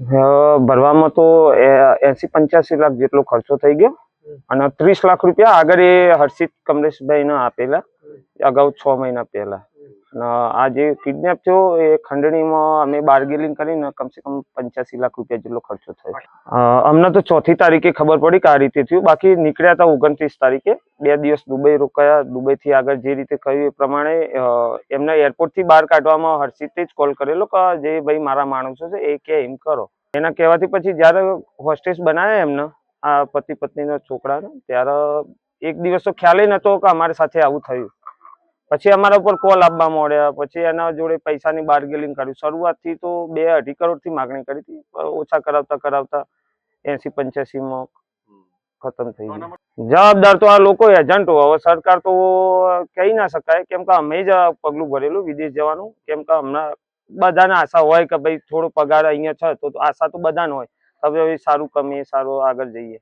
ભરવામાં તો એસી પંચ્યાસી લાખ જેટલો ખર્ચો થઈ ગયો. અને ત્રીસ લાખ રૂપિયા આગળ એ હર્ષિત કમલેશભાઈને આપેલા અગાઉ છ મહિના પહેલા. આ જે કિડનેપ થયો, એ ખંડણીમાં અમે બાર્ગેનિંગ કરીને કમસે કમ પંચ્યાસી લાખ રૂપિયા જેટલો ખર્ચો થયો. અમને તો ચોથી તારીખે ખબર પડી કે આ રીતે થયું. બાકી નીકળ્યા હતા ઓગણત્રીસ તારીખે. બે દિવસ દુબઈ રોકાયા. દુબઈથી આગળ જે રીતે કહ્યું એ પ્રમાણે એમને એરપોર્ટથી બહાર કાઢવામાં હર્ષિતે જ કોલ કરેલો કે જે ભાઈ મારા માણસો છે, એ કે એમ કરો. એના કહેવાથી પછી જ્યારે હોસ્ટેસ બનાવ્યા એમને, આ પતિ પત્નીના છોકરાને, ત્યારે એક દિવસ તો ખ્યાલ નહોતો કે અમારી સાથે આવું થયું. પછી અમારા ઉપર કોલ આપવા માંડ્યા. પછી એના જોડે પૈસાની બાર્ગેનિંગ કર્યું. શરૂઆતથી તો બે અઢી કરોડથી માગણી કરી હતી. ઓછા કરાવતા કરાવતા એસી પંચ્યાસીમાં ખતમ થઈ ગયું. જવાબદાર તો આ લોકો એજન્ટો હવે સરકાર તો કહી ના શકાય. કેમ કે અમે જ પગલું ભરેલું વિદેશ જવાનું. કેમ કે હમણાં બધાને આશા હોય કે ભાઈ થોડો પગાર અહીંયા છે તો આશા તો બધાને હોય. હવે સારું કમીએ, સારું આગળ જઈએ.